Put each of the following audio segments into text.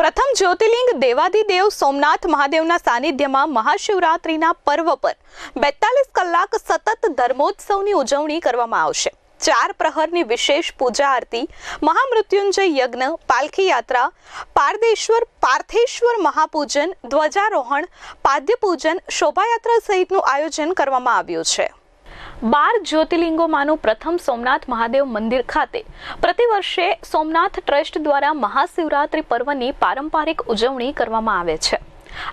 પ્રથમ જ્યોતિર્લિંગ દેવાદિદેવ સોમનાથ મહાદેવના સાનિધ્યમાં મહાશિવરાત્રિના પર્વ પર બેતાલીસ કલાક સતત ધર્મોત્સવની ઉજવણી કરવામાં આવશે. ચાર પ્રહરની વિશેષ પૂજા આરતી, મહામૃત્યુંજય યજ્ઞ, પાલખી યાત્રા, પારદેશ્વર, પાર્થેશ્વર મહાપૂજન, ધ્વજારોહણ, પાદ્યપૂજન, શોભાયાત્રા સહિતનું આયોજન કરવામાં આવ્યું છે. બાર જ્યોતિર્લિંગોમાંનું પ્રથમ સોમનાથ મહાદેવ મંદિર ખાતે. પ્રતિવર્ષે સોમનાથ ટ્રસ્ટ દ્વારા મહાશિવરાત્રિ પર્વની પારંપરિક ઉજવણી કરવામાં આવે છે.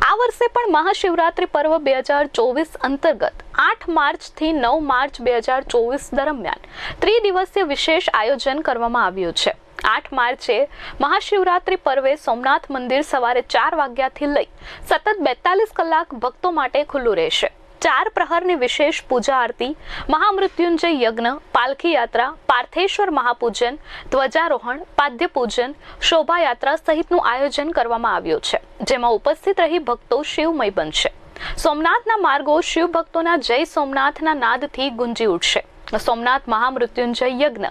આ વર્ષે પણ મહાશિવરાત્રિ પર્વ બે હજાર ચોવીસ અંતર્ગત આઠ માર્ચથી નવ માર્ચ બે હજાર ચોવીસ દરમિયાન ત્રિદિવસીય વિશેષ આયોજન કરવામાં આવ્યું છે. આઠ માર્ચે મહાશિવરાત્રિ પર્વે સોમનાથ મંદિર સવારે ચાર વાગ્યાથી લઈ સતત બેતાલીસ કલાક ભક્તો માટે ખુલ્લું રહેશે. ચાર પ્રહરની વિશેષ પૂજા આરતી, મહામૃત્યુંજય યજ્ઞ, પાલખી યાત્રા, પાર્થેશ્વર મહાપૂજન, ધ્વજારોહણ, પાદ્યપૂજન, શોભાયાત્રા સહિતનું આયોજન કરવામાં આવ્યું છે, જેમાં ઉપસ્થિત રહી ભક્તો શિવમય બનશે. સોમનાથના માર્ગો શિવ ભક્તોના જય સોમનાથના નાદથી ગુંજી ઉઠશે. સોમનાથ મહામૃત્યુંજય યજ્ઞ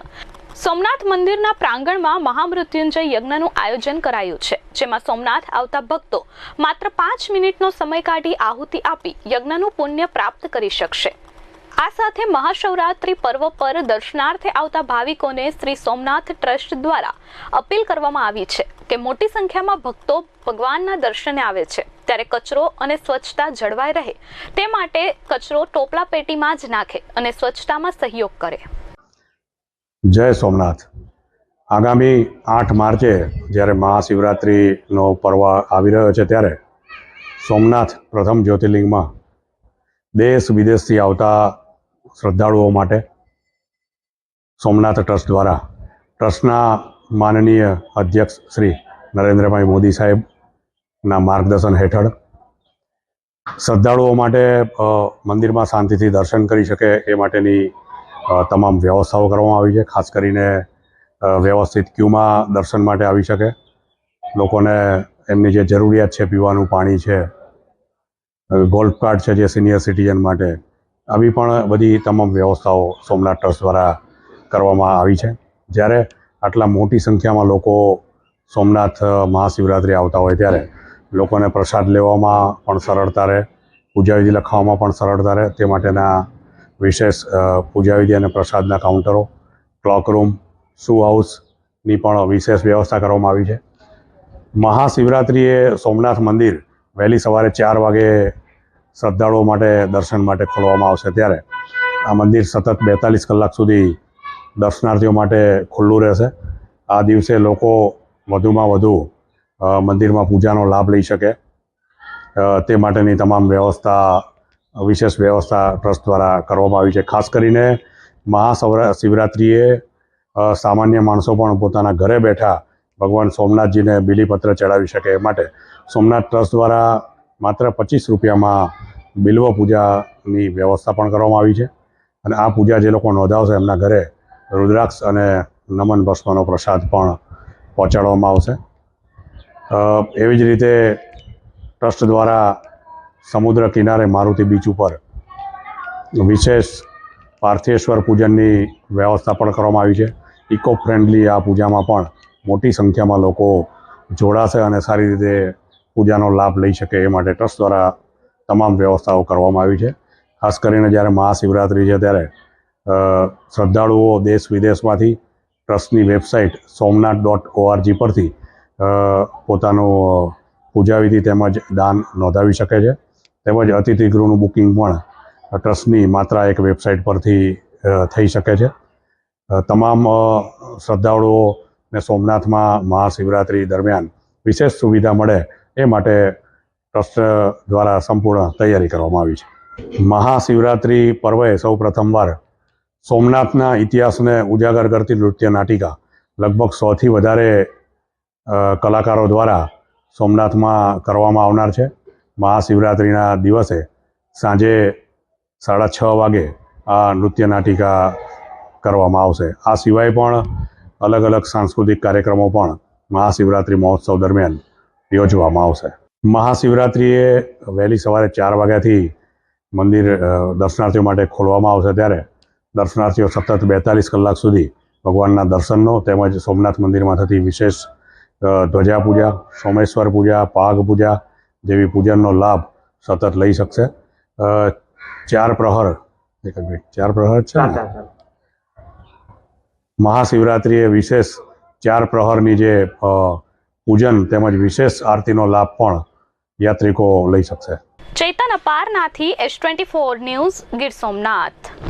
સોમનાથ મંદિરના પ્રાંગણમાં મહામૃત્યુંજય યજ્ઞનું આયોજન કરાયું છે, જેમાં સોમનાથ આવતા ભક્તો માત્ર પાંચ મિનિટનો સમય કાઢી આહુતિ આપી યજ્ઞનું પુણ્ય પ્રાપ્ત કરી શકશે. આ સાથે મહાશિવરાત્રિ પર્વ પર દર્શનાર્થે આવતા ભાવિકોને શ્રી સોમનાથ ટ્રસ્ટ દ્વારા અપીલ કરવામાં આવી છે કે મોટી સંખ્યામાં ભક્તો ભગવાનના દર્શને આવે છે, ત્યારે કચરો અને સ્વચ્છતા જળવાઈ રહે તે માટે કચરો ટોપલા પેટીમાં જ નાખે અને સ્વચ્છતામાં સહયોગ કરે. જય સોમનાથ. આગામી આઠ માર્ચે જ્યારે મહાશિવરાત્રિનો પર્વ આવી રહ્યો છે ત્યારે સોમનાથ પ્રથમ જ્યોતિર્લિંગમાં દેશ વિદેશથી આવતા શ્રદ્ધાળુઓ માટે સોમનાથ ટ્રસ્ટ દ્વારા ટ્રસ્ટના માનનીય અધ્યક્ષ શ્રી નરેન્દ્રભાઈ મોદી સાહેબના માર્ગદર્શન હેઠળ શ્રદ્ધાળુઓ માટે મંદિરમાં શાંતિથી દર્શન કરી શકે એ માટેની તમામ વ્યવસ્થાઓ કરવામાં આવી છે, ખાસ કરીને વ્યવસ્થિત ક્યુમાં દર્શન માટે આવી શકે. લોકોને એમની જે જરૂરિયાત છે, પીવાનું પાણી છે ગોલ્ફ કાર્ડ છે જે સિનિયર સિટીઝન માટે, આવી પણ બધી તમામ વ્યવસ્થાઓ સોમનાથ ટ્રસ્ટ દ્વારા કરવામાં આવી છે. જ્યારે આટલા મોટી સંખ્યામાં લોકો સોમનાથ મહાશિવરાત્રિ આવતા હોય ત્યારે લોકોને પ્રસાદ લેવામાં પણ સરળતા રહે, પૂજાવિધિ લખાવવામાં પણ સરળતા રહે, તે માટેના વિશેષ પૂજા વિધિ અને પ્રસાદના કાઉન્ટરો, ક્લોક રૂમ, શૂ હાઉસની પણ વિશેષ વ્યવસ્થા કરવામાં આવી છે. મહાશિવરાત્રિએ સોમનાથ મંદિર વહેલી સવારે ચાર વાગે શ્રદ્ધાળુઓ માટે દર્શન માટે ખોલવામાં આવશે ત્યારે. આ મંદિર સતત બેતાલીસ કલાક સુધી દર્શનાર્થીઓ માટે ખુલ્લું રહેશે. આ દિવસે લોકો વધુમાં વધુ મંદિરમાં પૂજાનો લાભ લઈ શકે. તે માટેની તમામ વ્યવસ્થા વિશેષ વ્યવસ્થા ટ્રસ્ટ દ્વારા કરવામાં આવી છે. ખાસ કરીને મહાશિવરા શિવરાત્રિએ સામાન્ય માણસો પણ પોતાના ઘરે બેઠા ભગવાન સોમનાથજીને બિલીપત્ર ચડાવી શકે એ માટે સોમનાથ ટ્રસ્ટ દ્વારા માત્ર પચીસ રૂપિયામાં બિલ્વ પૂજાની વ્યવસ્થા પણ કરવામાં આવી છે. અને આ પૂજા જે લોકો નોંધાવશે એમના ઘરે રુદ્રાક્ષ અને નમન ભસ્મનો પ્રસાદ પણ પહોંચાડવામાં આવશે. એવી જ રીતે ટ્રસ્ટ દ્વારા સમુદ્ર કિનારે મારુતિ બીચ ઉપર વિશેષ પાર્થેશ્વર પૂજનની વ્યવસ્થા પણ કરવામાં આવી છે. ઇકો ફ્રેન્ડલી આ પૂજામાં પણ મોટી સંખ્યામાં લોકો જોડાશે અને સારી રીતે પૂજાનો લાભ લઈ શકે એ માટે ટ્રસ્ટ દ્વારા તમામ વ્યવસ્થાઓ કરવામાં આવી છે. ખાસ કરીને જ્યારે મહાશિવરાત્રિ છે ત્યારે શ્રદ્ધાળુઓ દેશ વિદેશમાંથી ટ્રસ્ટની વેબસાઇટ સોમનાથ ડોટ ઓઆરજી પરથી પોતાનું પૂજાવિધિ તેમજ દાન નોંધાવી શકે છે. તેમજ અતિથિ ગૃહનું બુકિંગ પણ ટ્રસ્ટની માત્ર એક વેબસાઇટ પરથી થઈ શકે છે. તમામ શ્રદ્ધાળુઓને સોમનાથમાં મહાશિવરાત્રિ દરમિયાન વિશેષ સુવિધા મળે એ માટે ટ્રસ્ટ દ્વારા સંપૂર્ણ તૈયારી કરવામાં આવી છે. મહાશિવરાત્રિ પર્વે સૌ પ્રથમવાર સોમનાથના ઇતિહાસને ઉજાગર કરતી નૃત્ય નાટિકા લગભગ સોથી વધારે કલાકારો દ્વારા સોમનાથમાં કરવામાં આવનાર છે. મહાશિવરાત્રિના દિવસે સાંજે સાડા છ વાગે આ નૃત્ય નાટિકા કરવામાં આવશે. આ સિવાય પણ અલગ અલગ સાંસ્કૃતિક કાર્યક્રમો પણ મહાશિવરાત્રિ મહોત્સવ દરમિયાન યોજવામાં આવશે. મહાશિવરાત્રિએ વહેલી સવારે ચાર વાગ્યાથી મંદિર દર્શનાર્થીઓ માટે ખોલવામાં આવશે ત્યારે દર્શનાર્થીઓ સતત બેતાલીસ કલાક સુધી ભગવાનના દર્શનનો તેમજ સોમનાથ મંદિરમાં થતી વિશેષ ધ્વજા પૂજા સોમેશ્વર પૂજા, પાગ પૂજા જેવી પૂજનનો લાભ સતત લઈ શકશે. અ, ચાર પ્રહર. એક જ મિનિટ. ચાર પ્રહર છે ને? મહાશિવરાત્રિએ વિશેષ ચાર પ્રહરની જે અ, પૂજન તેમજ વિશેષ આરતીનો લાભ પણ યાત્રિકો લઈ શકશે. Chetan અપારનાથી S twenty four news Gir Somnath.